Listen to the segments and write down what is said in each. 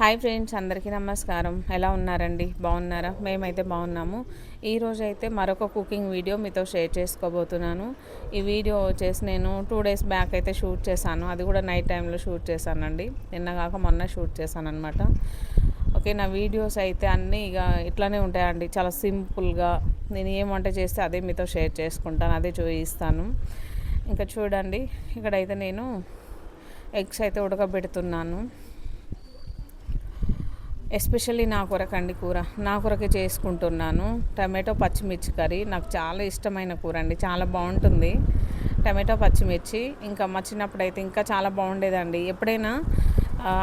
Hi friends అందరికీ నమస్కారం. ఎలా ఉన్నారండి? బాగున్నారా? మేమైతే బాగున్నాము. ఈరోజు అయితే మరొక కుకింగ్ వీడియో మీతో షేర్ చేసుకోబోతున్నాను. ఈ వీడియో వచ్చేసి నేను టూ డేస్ బ్యాక్ అయితే షూట్ చేశాను. అది కూడా నైట్ టైంలో షూట్ చేశానండి. నిన్న కాక మొన్న షూట్ చేశాను అనమాట ఓకే నా వీడియోస్ అయితే అన్నీ ఇక ఇట్లానే ఉంటాయండి. చాలా సింపుల్గా నేను ఏం వంట చేస్తే అదే మీతో షేర్ చేసుకుంటాను. అదే చూపిస్తాను. ఇంకా చూడండి. ఇక్కడైతే నేను ఎగ్స్ అయితే ఉడకబెడుతున్నాను. ఎస్పెషల్లీ నా కొరకండి కూర. నా కొరకే చేసుకుంటున్నాను. టమాటో పచ్చిమిర్చి కర్రీ నాకు చాలా ఇష్టమైన కూర అండి. చాలా బాగుంటుంది. టమాటో పచ్చిమిర్చి ఇంకా మా చిన్నప్పుడు అయితే ఇంకా చాలా బాగుండేదండి. ఎప్పుడైనా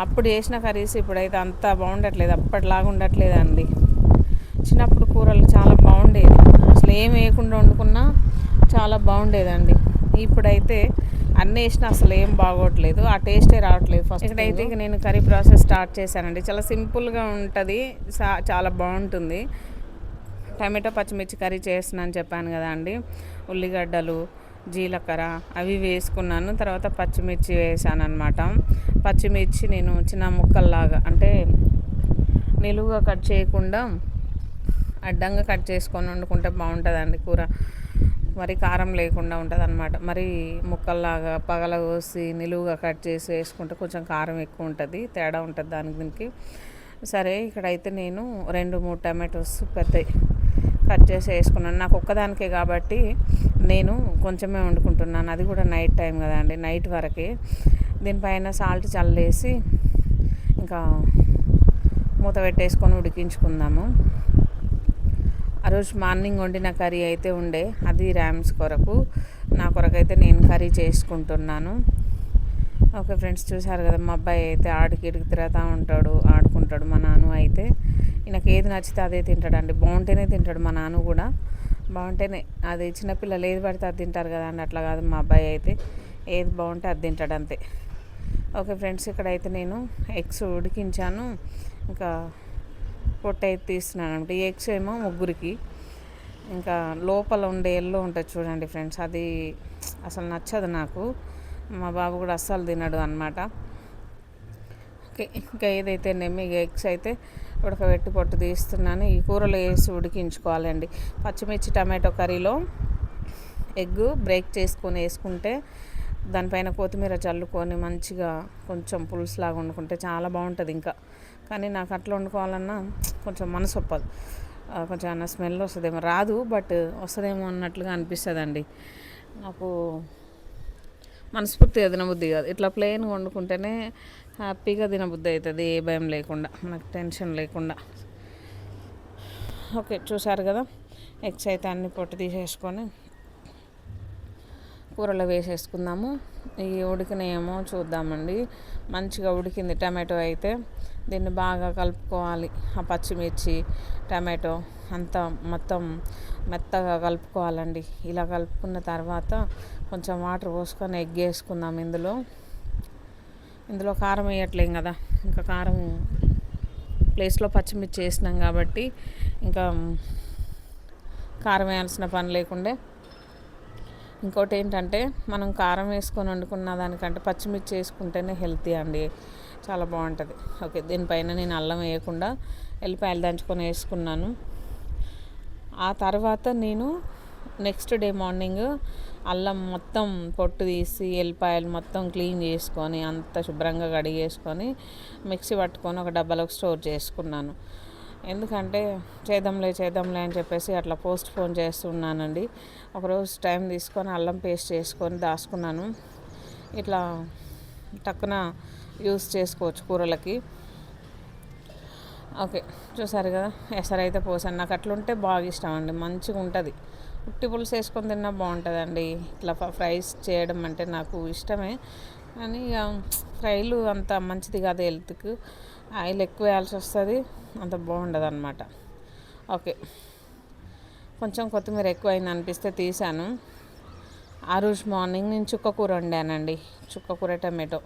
అప్పుడు చేసిన కర్రీస్ ఇప్పుడైతే అంత బాగుండట్లేదు. అప్పటిలాగా ఉండట్లేదండి. చిన్నప్పుడు కూరలు చాలా బాగుండేది అసలు ఏం వేయకుండా వండుకున్నా చాలా బాగుండేదండి. ఇప్పుడైతే అన్నీ వేసిన అసలు ఏం బాగోట్లేదు. ఆ టేస్టే రావట్లేదు ఫస్ట్ ఇక్కడైతే ఇక నేను కర్రీ ప్రాసెస్ స్టార్ట్ చేశానండి. చాలా సింపుల్గా ఉంటుంది. చాలా బాగుంటుంది. టమాటో పచ్చిమిర్చి కర్రీ చేస్తున్నాను చెప్పాను కదా అండి. ఉల్లిగడ్డలు జీలకర్ర అవి వేసుకున్నాను. తర్వాత పచ్చిమిర్చి వేసాను అనమాట పచ్చిమిర్చి నేను చిన్న ముక్కల్లాగా అంటే నిలువుగా కట్ చేయకుండా అడ్డంగా కట్ చేసుకొని వండుకుంటే బాగుంటుందండి కూర. మరి కారం లేకుండా ఉంటుంది అనమాట మరి ముక్కల్లాగా పగల కోసి నిలువుగా కట్ చేసి వేసుకుంటే కొంచెం కారం ఎక్కువ ఉంటుంది తేడా ఉంటుంది దానికి దీనికి. సరే ఇక్కడైతే నేను రెండు మూడు టమాటోస్ పెద్దవి కట్ చేసి వేసుకున్నాను. నాకు ఒక్కదానికే కాబట్టి నేను కొంచెమే వండుకుంటున్నాను. అది కూడా నైట్ టైం కదండి నైట్ వరకే. దీనిపైన సాల్ట్ చల్లేసి ఇంకా మూత పెట్టేసుకొని ఉడికించుకుందాము. ఆ రోజు మార్నింగ్ వండిన కర్రీ అయితే ఉండే. అది ర్యామ్స్ కొరకు. నా కొరకైతే నేను కర్రీ చేసుకుంటున్నాను. ఓకే ఫ్రెండ్స్ చూసారు కదా మా అబ్బాయి అయితే ఆడికి ఇడికి తిరుగుతూ ఉంటాడు ఆడుకుంటాడు మా నాన్న అయితే. ఈయనకి ఏది నచ్చితే అదే తింటాడండి. బాగుంటేనే తింటాడు మా నాన్న కూడా. బాగుంటేనే అది చిన్నపిల్లలు ఏది పడితే అది తింటారు కదా అండి అట్లా కాదు మా అబ్బాయి అయితే. ఏది బాగుంటే అది తింటాడు అంతే. ఓకే ఫ్రెండ్స్ ఇక్కడైతే నేను ఎగ్స్ ఉడికించాను. ఇంకా పొట్ట అయితే తీస్తున్నాను అనమాట ఎగ్స్ ఏమో ముగ్గురికి. ఇంకా లోపల ఉండే ఎల్లో ఉంటుంది చూడండి ఫ్రెండ్స్. అది అసలు నచ్చదు నాకు. మా బాబు కూడా అస్సలు తినడు అనమాట ఇంకా ఏదైతే నెమ్మి ఎగ్స్ అయితే ఉడకబెట్టి పొట్టు తీస్తున్నాను. ఈ కూరలో వేసి ఉడికించుకోవాలండి. పచ్చిమిర్చి టమాటో కర్రీలో ఎగ్ బ్రేక్ చేసుకొని వేసుకుంటే దానిపైన కొత్తిమీర చల్లుకొని మంచిగా కొంచెం పులుసులాగా వండుకుంటే చాలా బాగుంటుంది ఇంకా. కానీ నాకు అట్లా వండుకోవాలన్నా కొంచెం మనసు ఒప్పదు. కొంచెం అన్న స్మెల్ వస్తుందేమో. రాదు బట్ వస్తుందేమో అన్నట్లుగా అనిపిస్తుంది అండి నాకు మనస్ఫూర్తిగా తినబుద్ధి కాదు. ఇట్లా ప్లెయిన్గా వండుకుంటేనే హ్యాపీగా తినబుద్ధి అవుతుంది. ఏ భయం లేకుండా నాకు టెన్షన్ లేకుండా. ఓకే చూసారు కదా? ఎగ్స్ అయితే అన్ని పొట్టు తీసేసుకొని కూరలో వేసేసుకుందాము. ఈ ఉడికినాయేమో చూద్దామండి. మంచిగా ఉడికింది టమాటో అయితే. దీన్ని బాగా కలుపుకోవాలి. ఆ పచ్చిమిర్చి టమాటో అంతా మొత్తం మెత్తగా కలుపుకోవాలండి. ఇలా కలుపుకున్న తర్వాత కొంచెం వాటర్ పోసుకొని ఎగ్ వేసుకుందాం ఇందులో. ఇందులో కారం వేయట్లేం కదా. ఇంకా కారం ప్లేస్లో పచ్చిమిర్చి వేసినాం కాబట్టి ఇంకా కారం వేయాల్సిన పని లేకుండే ఇంకోటి ఏంటంటే మనం కారం వేసుకొని వండుకున్న దానికంటే పచ్చిమిర్చి వేసుకుంటేనే హెల్తీ అండి. చాలా బాగుంటుంది. ఓకే దీనిపైన నేను అల్లం వేయకుండా ఎల్లిపాయలు దంచుకొని వేసుకున్నాను. ఆ తర్వాత నేను నెక్స్ట్ డే మార్నింగ్ అల్లం మొత్తం పొట్టు తీసి ఎల్లిపాయలు మొత్తం క్లీన్ చేసుకొని అంత శుభ్రంగా కడిగేసుకొని మిక్సీ పట్టుకొని ఒక డబ్బాలోకి స్టోర్ చేసుకున్నాను. ఎందుకంటే చేద్దాంలే చేద్దాంలే అని చెప్పేసి అట్లా పోస్ట్ పోన్ చేస్తున్నానండి. ఒకరోజు టైం తీసుకొని అల్లం పేస్ట్ చేసుకొని దాచుకున్నాను. ఇట్లా టక్కున యూస్ చేసుకోవచ్చు కూరలకి. ఓకే చూసారు కదా ఎసరైతే పోసాను. నాకు అట్లుంటే బాగా ఇష్టం అండి మంచిగా ఉంటుంది. ఉట్టి పులుసు వేసుకొని తిన్నా బాగుంటుందండి. ఇట్లా ఫ్రైస్ చేయడం అంటే నాకు ఇష్టమే. కానీ ఇక ఫ్రైలు అంత మంచిది కాదు హెల్త్కి. ఆయిల్ ఎక్కువ వేయాల్సి వస్తుంది అంత బాగుండదు అనమాట ఓకే. కొంచెం కొత్తిమీర ఎక్కువ అయింది అనిపిస్తే తీసాను. ఆ రోజు మార్నింగ్ నేను చుక్క కూర వండానండి చుక్క కూర టమాటో.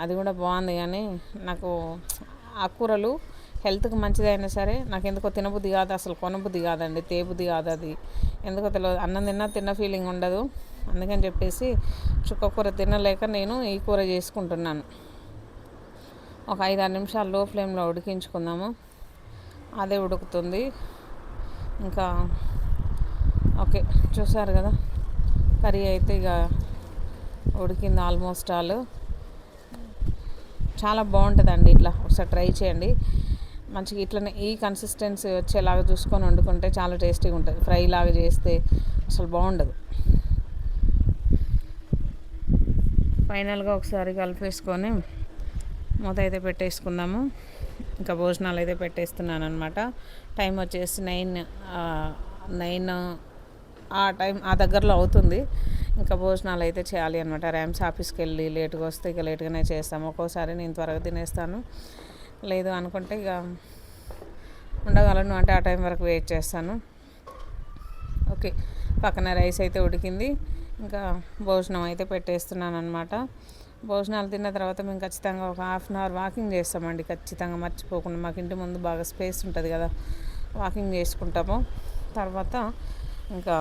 అది కూడా బాగుంది కానీ నాకు ఆ కూరలు హెల్త్కి మంచిదైనా సరే నాకు ఎందుకో తినబుద్ధి కాదు అసలు కొనబుద్ధి కాదండి తేబుద్ధి కాదు అది. ఎందుకో తెలియదు అన్నం తిన్నా తిన్న ఫీలింగ్ ఉండదు. అందుకని చెప్పేసి చుక్క కూర తినలేక నేను ఈ కూర చేసుకుంటున్నాను. ఒక ఐదు ఆరు నిమిషాలు లో ఫ్లేమ్లో ఉడికించుకుందాము. అదే ఉడుకుతుంది. ఇంకా ఓకే చూసారు కదా? కర్రీ అయితే ఇక ఉడికింది ఆల్మోస్ట్ ఆల్. చాలా బాగుంటుందండి ఇట్లా. ఒకసారి ట్రై చేయండి. మంచిగా ఇట్లనే ఈ కన్సిస్టెన్సీ వచ్చేలాగా చూసుకొని వండుకుంటే చాలా టేస్టీగా ఉంటుంది. ఫ్రై లాగా చేస్తే అసలు బాగుండదు. ఫైనల్గా ఒకసారి కలిపేసుకొని మూత అయితే పెట్టేసుకుందాము ఇంకా భోజనాలు అయితే పెట్టేస్తున్నాను అనమాట టైం వచ్చేసి నైన్ నైన్ ఆ టైం ఆ దగ్గరలో అవుతుంది. ఇంకా భోజనాలు అయితే చేయాలి అనమాట ర్యామ్స్ ఆఫీస్కి వెళ్ళి లేట్గా వస్తే ఇక లేట్గానే చేస్తాము. ఒక్కోసారి నేను త్వరగా తినేస్తాను. లేదు అనుకుంటే ఇక ఉండగలను అంటే ఆ టైం వరకు వెయిట్ చేస్తాను. ఓకే పక్కన రైస్ అయితే ఉడికింది. ఇంకా భోజనం అయితే పెట్టేస్తున్నాను అనమాట భోజనాలు తిన్న తర్వాత మేము ఖచ్చితంగా ఒక హాఫ్ అన్ అవర్ వాకింగ్ చేస్తామండి. ఖచ్చితంగా మర్చిపోకుండా మాకు ఇంటి ముందు బాగా స్పేస్ ఉంటుంది కదా వాకింగ్ చేసుకుంటాము. తర్వాత ఇంకా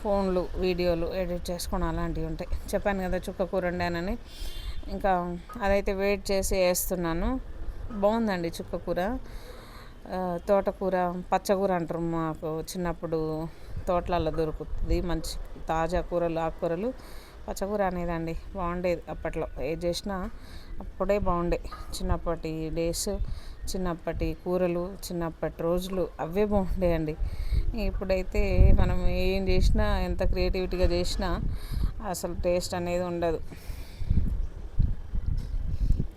ఫోన్లు వీడియోలు ఎడిట్ చేసుకోవడం అలాంటివి ఉంటాయి. చెప్పాను కదా చుక్క కూర వండానని. ఇంకా అదైతే వెయిట్ చేసి వేస్తున్నాను. బాగుందండి చుక్క కూర. తోటకూర పచ్చకూర అంటారు మాకు. చిన్నప్పుడు తోటలలో దొరుకుతుంది. మంచి తాజా కూరలు ఆకుకూరలు. పచ్చకూర అనేదండి. బాగుండేది అప్పట్లో. ఏది చేసినా అప్పుడే బాగుండే. చిన్నప్పటి డేస్ చిన్నప్పటి కూరలు చిన్నప్పటి రోజులు అవే బాగుండేయండి. ఇప్పుడైతే మనం ఏం చేసినా ఎంత క్రియేటివిటీగా చేసినా అసలు టేస్ట్ అనేది ఉండదు.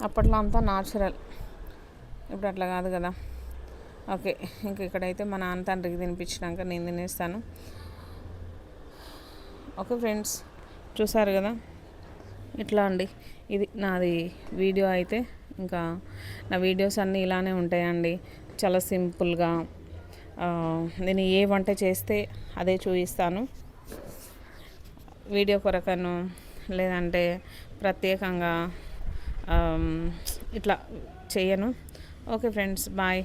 అప్పట్లో అంతా న్యాచురల్ ఇప్పుడు అట్లా కాదు కదా. ఓకే. ఇంక ఇక్కడైతే మా నాన్న తండ్రికి తినిపించినాక నేను తినేస్తాను. Okay friends. చూసారు కదా? ఇట్లా అండి. ఇది నాది వీడియో అయితే. ఇంకా నా వీడియోస్ అన్నీ ఇలానే ఉంటాయండి. చాలా సింపుల్గా నేను ఏ వంట చేస్తే అదే చూపిస్తాను. వీడియో కొరకను లేదంటే ప్రత్యేకంగా ఇట్లా చేయను. Okay friends bye.